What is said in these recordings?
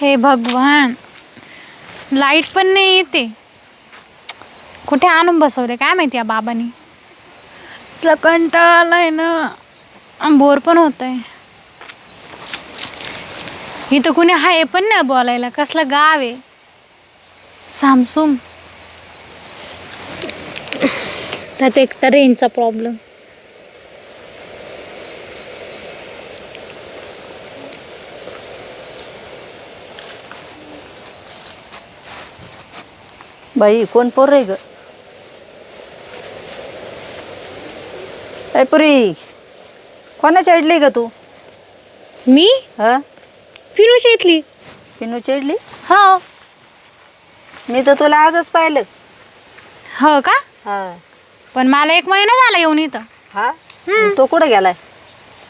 हे भगवान लाइट पण नाही येते. कुठे आणून बसवले काय माहिती या बाबांनी? तुला कंटाळा आलाय ना बोर पण होत आहे इथं कुणी हाय पण नाही बोलायला कसलं गाव आहे? सामसूम. त्यात एक तर रेंजचा प्रॉब्लेम बाई कोण पोर रे ग? पुरी कोणाच्या इडली ग तू? मी? हा? फिरूच इथली पिनूची इडली? हो. मी तर तुला आजच पाहिलं. हो का? हा. पण मला एक महिना झाला येऊन इथं. हा? तो कुठं गेलाय?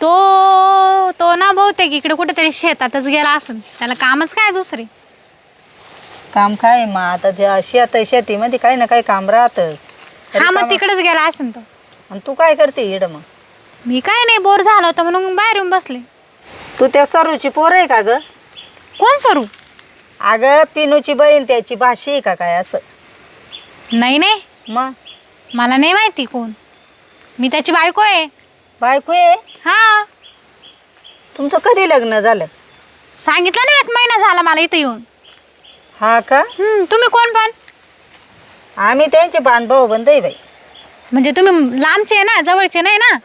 तो तो ना बहुतेक इकडे कुठेतरी शेतातच गेला असेल त्याला कामच काय दुसरे? काम काय मग? आता त्या शेत शेतीमध्ये काही ना काही काम राहतच. हा मग तिकडेच गेला असेल तो. आणि तू काय करते इड मग? मी काय नाही बोर झालो होतं म्हणून बाहेर येऊन बसले. तू त्या सरूची पोर आहे का ग? कोण सरू? अगं पिनूची बहीण त्याची भाषी आहे का काय असं? नाही नाही. मग? मला नाही माहिती कोण. मी त्याची बायको आहे. बायको आहे? हा. तुमचं कधी लग्न झालं? सांगितलं ना एक महिना झाला मला इथं येऊन. हा का? हम्म, तुम्ही कोण पण? आम्ही त्यांचे बांधभाऊ बंद आहे बाई. म्हणजे तुम्ही लांबचे आहे ना जवळचे नाही ना?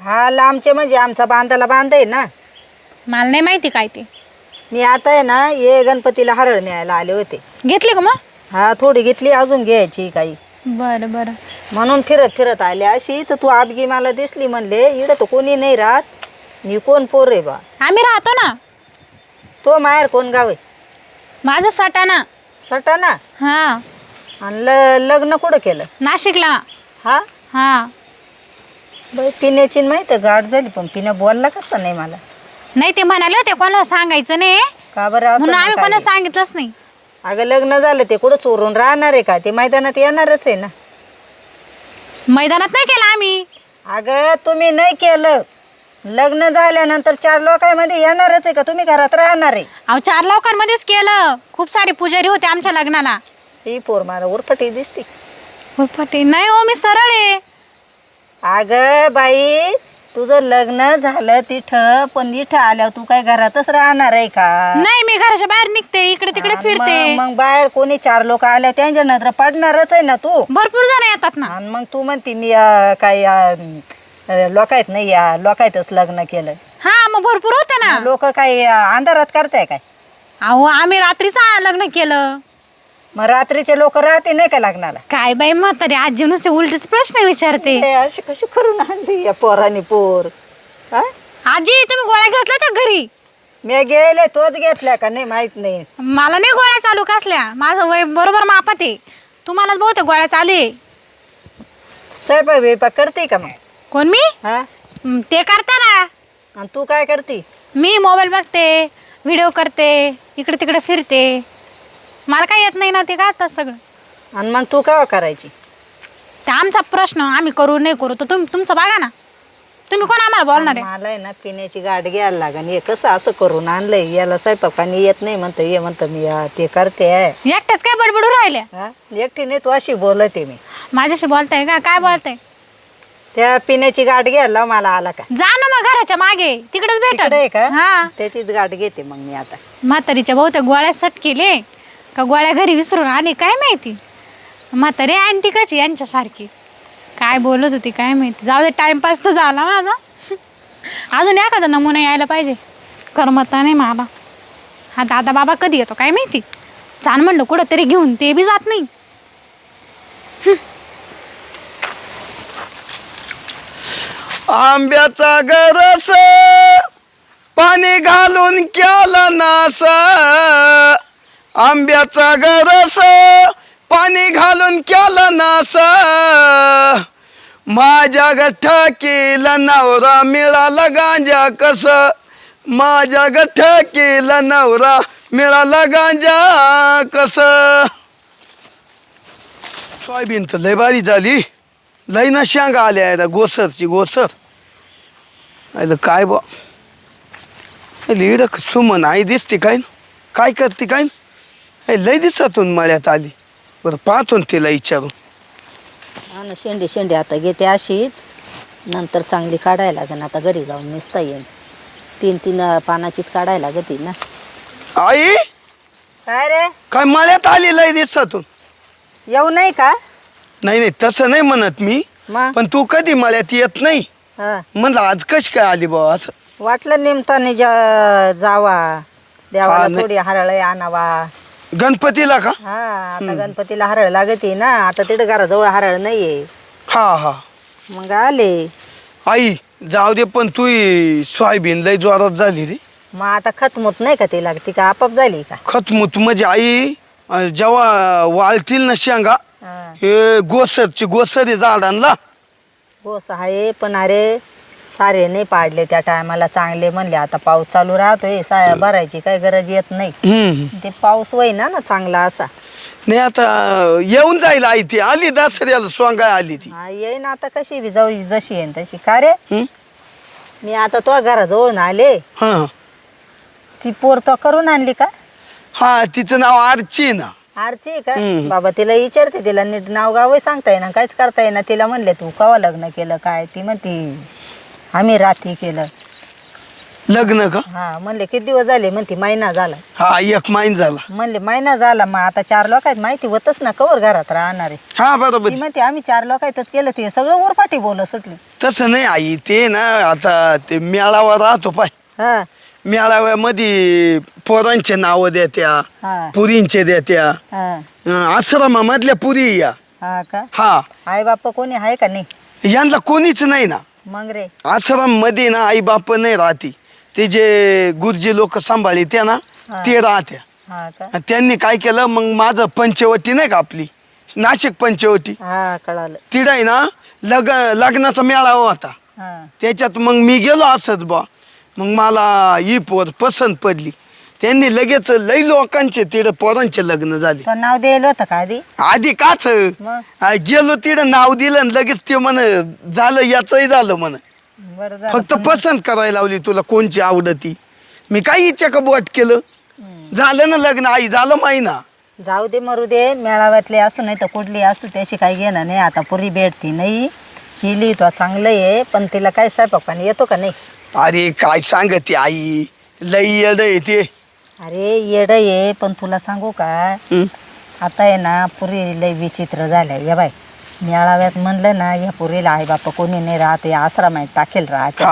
हा लांबचे म्हणजे आमचा बांधाला बांध आहे ना. मला नाही माहिती काय ते. मी आता आहे ना ये गणपतीला हरळ न्यायला आले होते. घेतले का मग? हा थोडी घेतली अजून घ्यायची काही. बरं बरं. म्हणून फिरत फिरत आले अशी तर तू आपगी मला दिसली म्हणले इकडं तर कोणी नाही राहत. मी कोण पोर आहे बा? आम्ही राहतो ना. तो माहेर कोण गाव आहे? माझं सटाणा. सटाणा? हा. आणि ल लग्न कुठं केलं? नाशिकला. हा? हा. बाई पिण्याची माहिती आहे, गाठ झाली पण पिण्या बोलला कसा नाही मला? नाही ते म्हणाले होते कोणाला सांगायचं नाही. का बरं असं म्हणून आम्ही नका कोणाला? सांगितलंच नाही. अगं लग्न झालं ते कुठं चोरून राहणार आहे का? ते मैदानात येणारच आहे ना. मैदानात नाही केलं आम्ही. अगं तुम्ही नाही केलं. लग्न झाल्यानंतर चार लोकांमध्ये येणारच आहे का? तुम्ही घरात राहणार आहे. अहो चार लोकांमध्येच केलं. खूप सारे पुजारी होते आमच्या लग्नाला. ही पोर मला उरफटी दिसते. पटे नाही हो मी सरळ आहे. अगं बाई तुझं लग्न झालं तिथं पण इथं आल्यावर तू काय घरातच राहणार आहे का? नाही मी घराच्या बाहेर निघते. इकडे तिकडे फिरते. मग बाहेर कोणी चार लोक आल्या त्यांच्या नंतर पडणारच आहे ना तू? भरपूर जण येतात ना. आणि मग तू म्हणती मी अं, काय लोकायत नाही या लोकायतच लग्न केलं. हा मग भरपूर होते ना. लोक काय अं, अंधारात करताय काय? अहो आम्ही रात्रीच लग्न केलं. मग रात्रीचे लोक राहते नाही का लग्नाला? काय बाई म्हातारी आजी नुसते उलटेच प्रश्न विचारते. हे अशी कशी करून आणली या पोरानी पोर? हा? आजी तुम्ही गोळ्या घेतल्या त्या घरी? मी गेले तोच घेतल्या का नाही माहीत नाही. मला नाही गोळ्या चालू कसल्या. माझं वय बरोबर मापात आहे. तुम्हालाच बहुतेक गोळ्या चालू आहे. स्वयंपाक बिपाक करते का मग? कोण मी? हा? हं, ते करता ना. आणि तू काय करते? मी मोबाईल बघते व्हिडिओ करते इकडे तिकडे फिरते. मला काय येत नाही ना ते काय सगळं. आणि मग तू केव्हा करायची? ते आमचा प्रश्न आम्ही करू नाही करू तर तुम्ही तुमचं बघा ना. तुम्ही कोण आम्हाला बोलणार आहे? मला आहे ना पिण्याची गाठ घ्यायला लागन. हे कसं असं करून आणलंय? याला स्वयंपाकाने येत नाही म्हणतं ये म्हणतं मी आ, ते करते. एकट्याच काय बडबडू राहिल्या? हा? एकटी नाही तू अशी बोलते मी. माझ्याशी बोलताय का? काय बोलताय? त्या पिण्याची गाठ घ्यायला मला आला का? जा ना मग घराच्या मागे. तिकडेच तिकडे आहे भेट का? हा. त्याचीच गाठ घेते मग मी आता. म्हातारीच्या बहुतेक गोळ्या सट केले. का गोळ्या घरी विसरून आले काय माहिती? म्हातारी अँटिकाची यांच्यासारखी? काय बोलत होती काय माहिती? जाऊ दे टाइमपास तर झाला माझा. अजून एखादा नमुना यायला पाहिजे. करमता नाही मला. हा दादा बाबा कधी येतो काय माहिती? छान म्हणलं कुठं तरी घेऊन ते बी जात नाही. आंब्याचा गरस पाणी घालून केला नास. आंब्याचा गरस पाणी घालून केला नास. माझ्या गठ्ठ केला नवरा मिळाला गांजा कस? माझ्या गठ्ठ केला नवरा मिळाला गांजा कस? सोयाबीन तर लय बारी झाली. लई ना शेंगा आल्या गोसरची गोसर. अरे काय बा? अरे इडं सुमन आई दिसते काय? काय करते काय लय दिवसातून मळ्यात आली. बरं पाहतो ना तिला विचारून. हा ना शेंडी शेंडी आता घेते अशीच. नंतर चांगली काढायला लागेल आता घरी जाऊन नेसता येईल तीन तीन पानाचीच काढायला लागते ना. आई! काय रे? काय मळ्यात आली लय दिवसातून येऊ नाही का? नाही नाही तसं नाही म्हणत मी. मग? पण तू कधी मळ्यात येत नाही? हा. म्हणलं आज कशी काय आली बाबा असं? वाटलं निमताने जा जावा. हा, देवाला नाही. थोडी हरळ आणावा. गणपतीला का? हा आता गणपतीला हरळ लागते ना. आता तिथं घराजवळ हरळ नाहीये. हा हा. मग आले. आई जाऊ दे पण तू ही सोयाबीन लय जोरात झाली रे. मग आता खतमुत नाही का ती लागती का? आपाप झाली का? खतमुत म्हणजे आई अं, जेव्हा वाळतील ना शेंगा हा. हे गोसरची गोसरी झाडांना. गोस आहे पण अरे सारे नाही पाडले त्या टायमाला. चांगले म्हणले आता पाऊस चालू राहतोय सा भरायची काही गरज येत नाही. हम्म ते पाऊस होईना ना चांगला असा. नाही आता येऊन जाईल आई ती. आली दसऱ्याला सोंगाय आली ती. हा येईन आता कशी बी जाऊ जशी येईन तशी. का रे? हम्म? मी आता तो घराजवळून आले. हा. ती पोर तो करून आणली का? हा तिचं नाव आरची आहे ना. आरची आहे का. बाबा तिला विचारते तिला नीट नाव गाव सांगता येईना काहीच करता येईना. तिला म्हणले तू कवा लग्न केलं काय? ती म्हणती आम्ही रात्री केलं. लग्न का? हा म्हणले किती दिवस झाले? म्हणती महिना झाला. हा एक माईन झाला. म्हणले महिना झाला मग आता चार लोकात माहिती होतच ना कवर घरात राहणार. आहे हा बरोबर. ती म्हणते आम्ही चार लोकातच केलं ते सगळं उरपाटी बोल सुटली. तसं नाही आई ते ना आता ते मेळावा राहतो पाय. हा. मेळाव्यामध्ये पोरांचे नाव देत्या हा. पुरींचे देत्या. हा. अं, आश्रमामधल्या पुरी या. हा का? हा. आई बाप्पा कोणी आहे का नाही? यांना कोणीच नाही ना. मग रे. आश्रममध्ये ना आई बाप नाही राहते. ते जे गुरुजी लोक सांभाळी त्या ना हा. ते राहत्या. हा का? आणि त्यांनी काय केलं मग माझं पंचवटी नाही का आपली? नाशिक पंचवटी. हा कळालं. आहे ना लग लग्नाचा मेळावा होता. हा. त्याच्यात मग मी गेलो असंच बा मग मला ही पोर पसंत पडली. त्यांनी लगेच लई लोकांचे तिथं पोरांचे लग्न झाले. तो नाव द्यायला होतं का आधी? आधी काच. मग? आ, गेलो तिथं नाव दिलं आणि लगेच ते म्हण झालं याचंही झालं म्हण. बरं झालं फक्त पण- पसंत करायला लावली तुला कोणची आवडती. मी काही इच्छा का बोट केलं. झालं ना लग्न आई झालं माहिना. जाऊ दे मरू दे मेळाव्यातले असू नाही तर कुठली असू त्याशी काही घेणं नाही. आता पुरी भेटती नाही. केली तो चांगलं आहे पण तिला काय स्वयंपाक पाणी येतो का नाही? अरे काय सांगते आई? लई येड आहे ते. अरे येडं आहे पण तुला सांगू का? आता आहे ना पुरी लय विचित्र झाल्या. या बाय मेळाव्यात म्हणलं ना या पुरीला आई बापा कोणी नाही राहत या आश्रमात टाकेल राहते.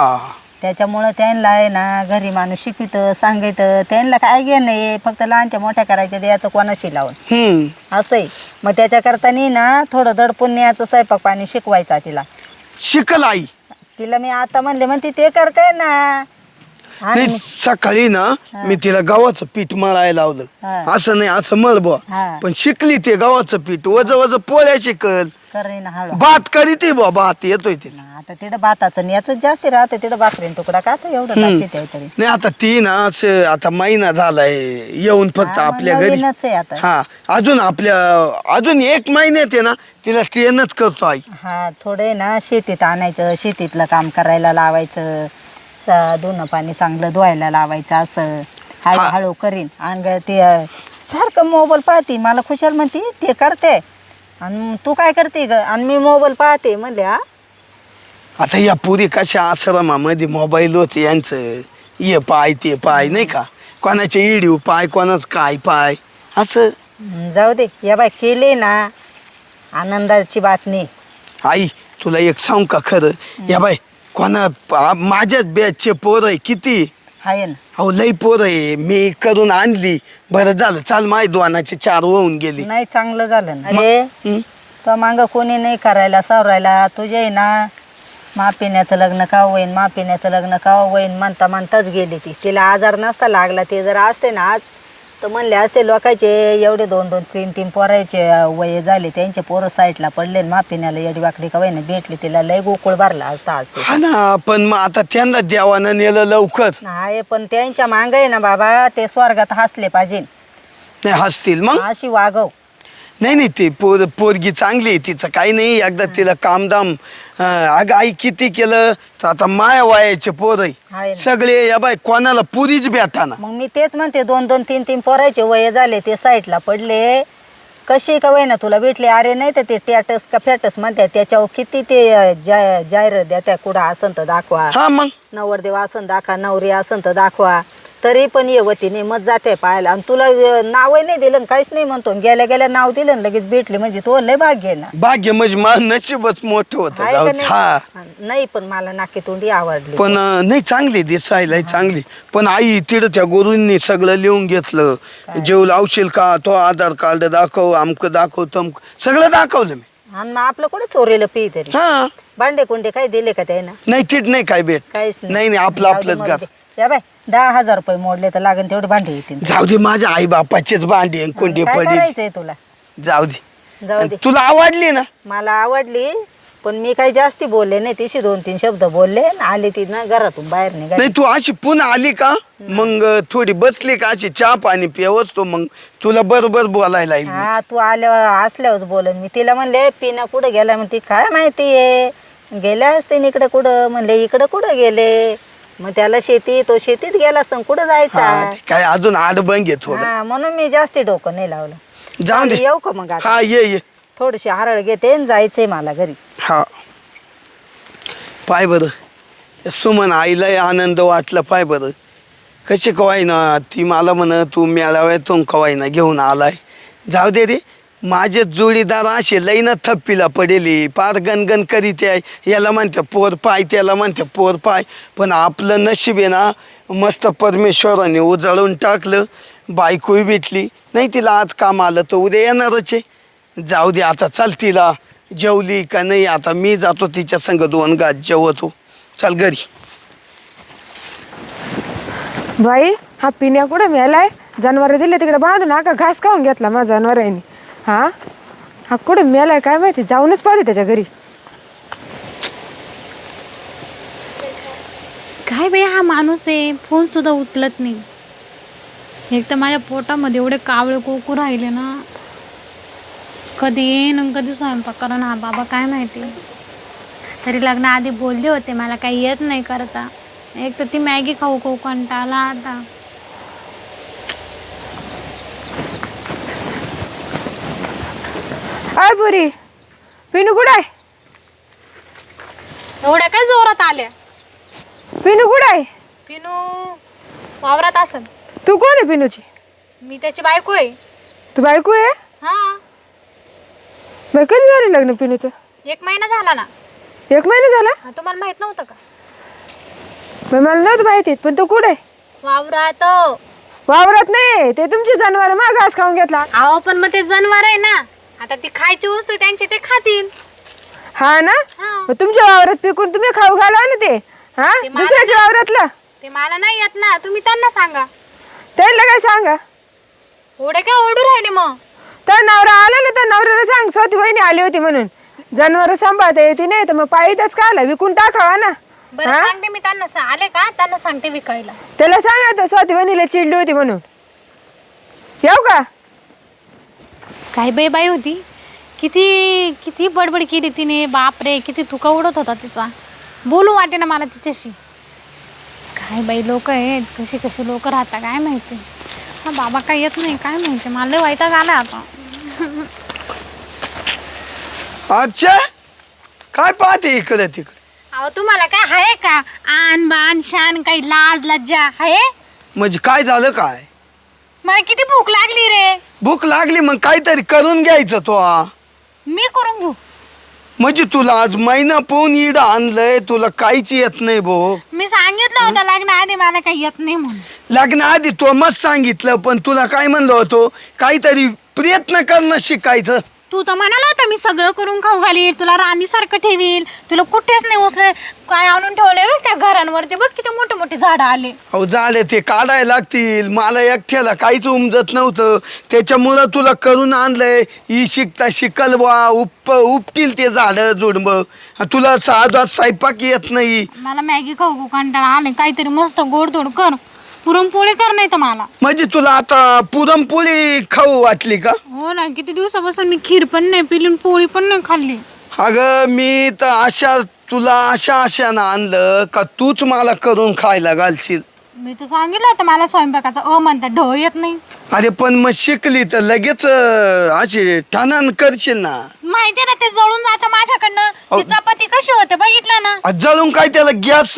त्याच्यामुळं त्यांना आहे ना घरी माणूस शिकवितं सांगितं त्यांना काय घे नाही फक्त लहानच्या मोठ्या करायच्या द्यायचं कोणाशी लावून. हम्म असं आहे. मग त्याच्याकरता नी ना थोडं दडपुण्याचं स्वयंपाक पाणी शिकवायचा तिला. शिकल आई. तिला मी आता म्हणले म्हणते ते करते ना आणि नाही सकाळी ना. मी तिला गव्हाचं पीठ मळायला लावलं हा. असं नाही असं मळ बुवा हा. पण शिकली ते गव्हाचं पीठ वज वज पोळ्या शिकल करीन हळू. भात करीते बुवा भात येतोय तिला आता तिथं भाताचं याच जास्त राहते तिथं भाकरीन तुकडा काच एवढं हम्म. टाकते तरी नाही आता ती ना असं आता महिना झालाय येऊन फक्त हा, मग आपल्या घरी. नवीनच आहे आता. हा अजून आपल्या अजून एक महिन्यात आहे ना तिला ट्रेनच करतो आई. हा थोडे ना शेतीत आणायचं शेतीतलं काम करायला लावायचं धुणं पाणी चांगलं धुवायला लावायचं असं. हळू. हळू करीन. आणि ते अं, सारखं मोबाईल पाहते मला खुशाल म्हणते ते करते. आणि तू काय करते ग? आणि मी मोबाईल पाहते म्हणले हा? आता या पुरी कशा आश्रमामध्ये मोबाईल होते यांचं? ये पाय ते पाय नाही का? कोणाचे इडीव पाय कोणाच काय पाय? असं. हं, जाऊ दे. या बाय केले ना आनंदाची बातमी. आई तुला एक सांग का खरं? या बाय कोणा आ- माझ्याच बॅचचे पोर आहे किती? आहे ना. अहो लई पोर आहे. मी करून आणली. बरं झालं. चाल माय दोनाचे चार होऊन गेली. नाही चांगलं झालं ना. अरे हं? तो मागं कोणी नाही करायला सावरायला. तुझे ना मापिण्याचं लग्न का होईन मापिण्याचं लग्न का होईन म्हणता म्हणताच गेली ती. तिला आजार नसता लागला ते जर असते ना आज तर म्हणले असते लोकांचे एवढे दोन दोन तीन तीन पोरायचे वय झाले त्यांचे पोरं साईडला पडले न मापिण्याला येडी वाकडी का होईना भेटली तिला लय गोकुळ भरला असता आज ते. हा ना पण मग आता त्यांना देवानं नेलं लवकर. आहे पण त्यांच्या मागं आहे ना बाबा ते स्वर्गात हसले पाहिजे. नाही हसतील मग? अशी वागव. नाही नाही ते पोर पोरगी चांगली आहे तिचं काही नाही एकदा तिला कामदाम हा, अगं आई किती केलं? तर आता माया वयाचे पोर आहे. ना. सगळे या बाई कोणाला पुरीच भेटाना. मग मी तेच म्हणते दोन दोन तीन तीन पोरायचे वय झाले ते साईडला पडले. कशी का ना तुला भेटले? अरे नाही तर ते टॅटस का फॅटस म्हणतात त्याच्यावर किती ते अं, जा जाहिर द्या त्या कुठं असन तर दाखवा. हा मग? नवरदेव असन दाखवा नवरी असन तर दाखवा. तरी पण ये वतीने मत जाते पाहायला. आणि तुला अं, नावही नाही दिलं आणि काहीच नाही म्हणतो. गेल्या गेल्या नाव दिलं आणि लगेच भेटले. म्हणजे तो लय भाग्य आहे ना. भाग्य म्हणजे माझं नशीबच मोठं होतं. आहे जाऊ का दे. हा. नाही नाही पण मला नाकी तोंडी आवडली. पण अं, नाही चांगली दिसायला चांगली. पण आई तिथं त्या गुरुंनी सगळं लिहून घेतलं. जेव लावशील का? तो आधार कार्ड दाखव आमक दाखव तमक. सगळं दाखवलं मी. आणि मग आपलं कुठे चोरीला पी तरी? हा. भांडे कुंडे काही दिले का त्यानं? नाही तीट नाही काय भेट. काहीच नाही. नाही आपलं आपलंच घर. या बाय दहा हजार रुपये मोडले तर लागेल तेवढे भांडे येतील. जाऊ दे माझ्या आई बापाचेच भांडे आणि कोंडे काय पडेल करायचंय तुला? जाऊ दे. जाऊ आणि दे. तुला आवडली ना? मला आवडली पण मी काही जास्ती बोलले नाही. तिशी दोन तीन शब्द बोलले आणि आली ती ना घरातून बाहेर निघाली. नाही तू अशी पुन्हा आली का? मग थोडी बसली का? अशी चहा पाणी पिवच तो मग. तुला बरोबर बोलायला येईल हा तू आल्यावर असल्यावर बोलन. मी तिला म्हणले पिना कुठं गेला? म्हणते काय माहिती आहे गेल्या असते इकडे कुठं? म्हणले इकडं कुठं गेले? मग त्याला शेती तो शेतीत गेला असं कुठं हा, जायचा ते काय अजून आडबंग घे थोडं. हा म्हणून मी जास्ती डोकं नाही लावलं. जाऊ दे. येऊ का मग आता? हा ये ये. थोडीशी हरळ घेते आणि जायचंय मला घरी. हा. पाय बरं. सुमन आईलाही आनंद वाटला पाय बरं. कशी कवाय ना ती मला म्हण तू मेळाव्यातून कवाय ना घेऊन आलाय. जाऊ दे रे. माझे जोडीदार असे लईन थप्पीला पडेली. पार गणगण करीत आहे. याला म्हणते पोर पाय. त्याला म्हणते पोर पाय. पण आपलं नशीब आहे ना मस्त परमेश्वराने उजळून टाकलं. बायकोही भेटली. नाही तिला आज काम आलं तर उद्या येणारच आहे. जाऊ दे आता चल तिला. जेवली का नाही आता मी जातो तिच्या संग दोन गात जेवतो. चल घरी. बाई हा पिण्या कुठं मिळालाय जनावर दिले तिकडे बांधून हा का घास खाऊन घेतला माझा जनावरांनी हा? हा कुठे मेलाय काय माहिती? जाऊनच पाहते त्याच्या घरी. काय बाई हा माणूस आहे. फोन सुद्धा उचलत नाही. एक तर माझ्या पोटामध्ये एवढे कावळे कोकू राहिले ना. कधी येईन आणि कधी स्वयंपाक करा हा बाबा काय माहिती. तरी लग्नाआधी बोलले होते मला काही येत नाही करता. एक तर ती मॅगी खाऊ खाऊ कंटाळा आता. अय पुरी. पिनू कुठं आहे? एवढ्या काय जोरात आल्या? पिनू कुठं आहे? पिनू वावरात असन. तू कोण आहे पिनूची मी त्याची बायको आहे. तू बायको आहे? हा. बाई कधी झालं लग्न पिनूचं एक महिना झाला ना. एक महिना झाला? हा, तुम्हाला माहीत नव्हतं का? बाई मला नव्हतं माहिती पण तू कुठे वावरात. वावरत नाही ते तुमची जनावर मग घास खाऊन घेतला. अहो पण मग ते जनावर आहे ना. आता ती खायची वस्तू आहे, त्यांची ते खातील. हा ना? हा. मग तुमच्या वावरात पिकून तुम्ही खाऊ घाला ना ते. हा? ते मला दुसऱ्याच्या वावरातलं? ते मला नाही येत ना. तुम्ही त्यांना सांगा. त्यांना काय सांगा? एवढे काय ओढू राहिले मग? तर नवरा आला ना तर नवऱ्याला सांग स्वतः वहिनी आली होती म्हणून. जनावर सांभाळता येते नाही तर मग पायीतच का आला विकून टाकावा ना. बरं हा? सांगते मी त्यांना. सा- आले का? त्यांना सांगते विकायला. त्याला सांगा तर स्वतः वहिनीला चिडली होती म्हणून. येऊ का? काय बाई बाई होती. किती किती बडबड केली तिने. बापरे किती तुका उडत होता तिचा. बोलू वाटे ना मला तिच्याशी. काय बाई लोक आहेत. कशी कशी लोक राहता काय माहिती. हा बाबा काय येत नाही. काय माहिती. मला वैताग आला आता. अच्छा? काय पाहते इकडे तिकडे? अहो तुम्हाला काय आहे का? आन बान शान काही लाज लज्जा आहे? म्हणजे काय झालं काय? मला किती भूक लागली रे. भूक लागली मग काहीतरी करून घ्यायचं तो. मी करून घेऊ. म्हणजे तुला आज महिना पोहून इड आणलंय तुला काहीच येत नाही भो. मी सांगितलं होतं लग्न आधी मला काही येत नाही म्हणून. लग्नाआधी तो मग सांगितलं पण तुला काय म्हणलं होतो? काहीतरी प्रयत्न करणं शिकायचं. तू तर म्हणाला होता मी सगळं करून खाऊ घालील तुला राणीसारखं ठेवील तुला कुठेच नाही उचले काय आणून ठेवलंय बघ त्या घरांवरती बघ किती मोठे मोठे झाडं आले. अहो झाले ते काढायला लागतील मला एकट्याला काहीच उमजत नव्हतं. त्याच्यामुळं तुला करून आणलंय ही शिकता शिकल बा उप उपटील ते झाडं जुडब तुला साधा स्वयंपाक येत नाही. मला मॅगी खाऊ खाऊ कंटाळा आले काहीतरी मस्त गोडधोड कर. पुरणपोळी कर नाही तर मला. म्हणजे तुला आता पुरणपोळी खाऊ वाटली का? हो ना किती दिवसापासून मी खीर पण नाही पिली आणि पोळी पण नाही खाल्ली. अगं मी तर अशा तुला अशा आशानं आणलं का तूच मला करून खायला घालशील? मी तर सांगितलं होतं मला स्वयंपाकाचा अ म्हणतात ढ येत नाही. अरे पण मग शिकली तर लगेच अं, अशी ठाणान करशील ना. माहिती ना ते जळून जातं माझ्याकडनं. अहो. चपाती कशी होते बघितलं ना. आ, जळून काय त्याला गॅस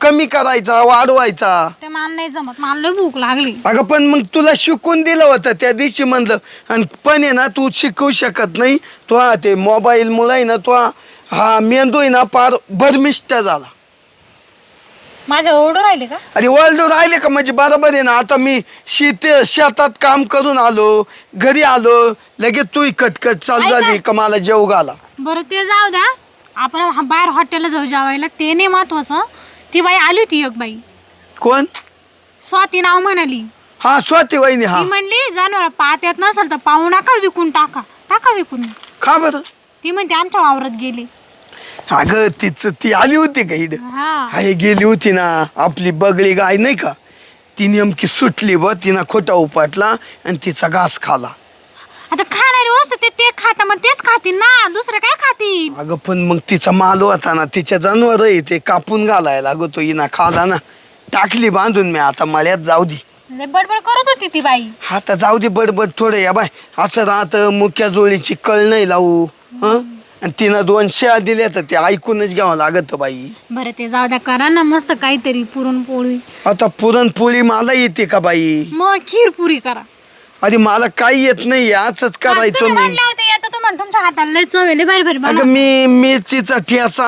कमी करायचा वाढवायचा? ते मला नाही जमत मला लय भूक लागली. अगं पण मग तुला शिकून दिलं होतं त्या दिवशी म्हणलं आणि पण आहे ना तू शिकवू शकत नाही. तो हा ते मोबाईल मुळे ना तो हा- हा मेंदू आहे ना फार भरमिष्ट झाला. माझ्या ओरडू राहिले का? अरे वर्ल्ड राहिले का? म्हणजे बरोबर आहे ना. आता मी शेत शेतात काम करून आलो घरी आलो लगेच तू कटकट चालू ऐका. झाली का मला जेव घाला? बरं ते जाऊ द्या. आपण हा- बाहेर हॉटेलला जाऊ जेवायला. ते नाही महत्वाचं. ती बाई आली होती एक बाई. कोण? स्वाती नाव म्हणाली. हा स्वाती वहिनी हा. म्हणली जनावर पाहत येत नसेल तर पाहू नका विकून टाका. टाका विकून. का बरं? ती म्हणते आमच्या वावरात गेली. अगं तिचं ती आली होती का हा. हाय गेली होती ना आपली बगळी गाय नाही का? ती नेमकी सुटली ब तिनं खोटा उपाटला आणि तिचा घास खाला. आता खाणारी वस्तू ते ते खाता मग तेच खातील ना दुसरं काय खातील अगं पण मग तिचा माल होता ना तिच्या जनावर आहे ते कापून घालायला लागतो हिना खाला ना. टाकली बांधून मी आता मळ्यात जाऊ दे. लय बडबड करत होती ती बाई. हा तर जाऊ दे बडबड थोडं या बाय. असं राहतं मुख्या जोळीची कळ नाही लावू हं? आणि तिनं दोन शेळ्या दिल्या तर ते ऐकूनच घ्यावं लागत बाई. बरं ते जाऊ द्या करा ना मस्त काहीतरी पुरणपोळी. आता पुरणपोळी मला येते का बाई? मग खीर पुरी करा. अरे मला काही येत नाही असंच करायचो तुम्ही मी. म्हणले होते येतं तुम्हाला तुमच्या हाताला लय चव आहे, लय भारी भारी अगं. मी मिरचीचा ठेसा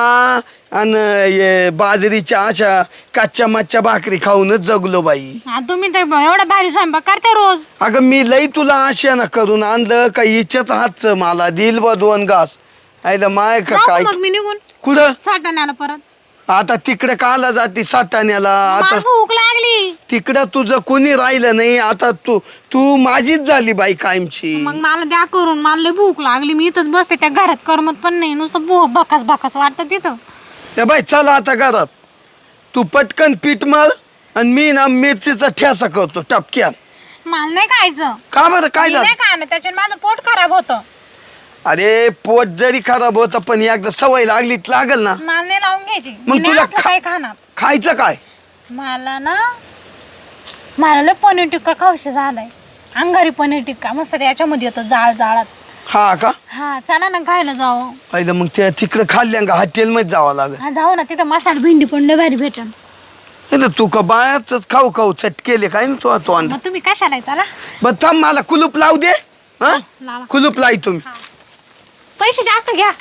आणि बाजरीच्या अशा कच्च्या मच्छ्या भाकरी खाऊनच जगलो बाई. हा, तुम्ही तर एवढा भारी स्वयंपाक करता रोज. अगं मी लई तुला आशा करून आणलं का हिच्याच हातचं मला. दिल बा दोन घास. माय का जाऊ काय? मग मी निघून? कुठं? साठवण्याला परत. आता तिकडे काला जाती साठाण्याला. मला आता भूक लागली. तिकडं तुझं कोणी राहिलं नाही. आता तू तू माझीच झाली बाई कायमची. मग मला द्या करून. मला लय भूक लागली. मी इथंच बसते. त्या घरात करमत पण नाही. नुसतं भू बकास बकास वाटतं तिथं. ए बाई चला आता घरात. तू पटकन पीठ मळ आणि मी ना मिरचीचा ठेसा करतो. टपक्यात. मला नाही खायचं. का बरं? काय मी झालं? नाही खाणं त्याच्याने माझं पोट खराब होतं. अरे पोट जरी खराब होत पण एकदा सवय लागली तर लागल ना. मला नाही लावून घ्यायची. मग मी नाही तुला असलं खा- काय खाणार? खायचं काय? मला ना मला लय पनीर टिक्का खाऊशी झालाय. अंगारी पनीर टिक्का मस्त याच्यामध्ये येतं जाळ जाळात. हा का? हा चला ना खायला जाऊ. पहिलं मग त्या तिकडं खाल्ल्या का हॉटेल मध्ये जावं लागल. हा जाऊ ना तिथं मसाला भेंडी पण लय भारी भेटन. नाही तर तू का बायाच खाऊ खाऊ चटकेले काय ना तू तो मग तुम्ही कशाला आहे? चला. बर थांब मला कुलूप लावू दे. हा? लावा. कुलूप लाई तुम्ही. पैसे जास्त घ्या.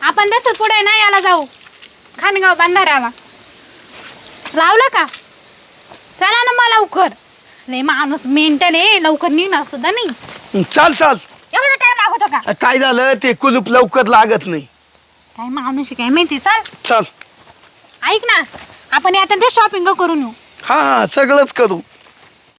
आपण तसं पुढे ना याला जाऊ. खानगाव बंधाऱ्याला. लावलं का? चला ना मग लवकर. नाही माणूस मेंटल आहे लवकर निघणार सुद्धा नाही. चाल चाल. एवढा टाइम लागतो का? काय झालं? ते कुलूप लवकर लागत नाही. काय माणूस आहे काय माहिती? चल. चल. ऐक ना आपण आता ते शॉपिंग करून येऊ. हा हा सगळंच करू.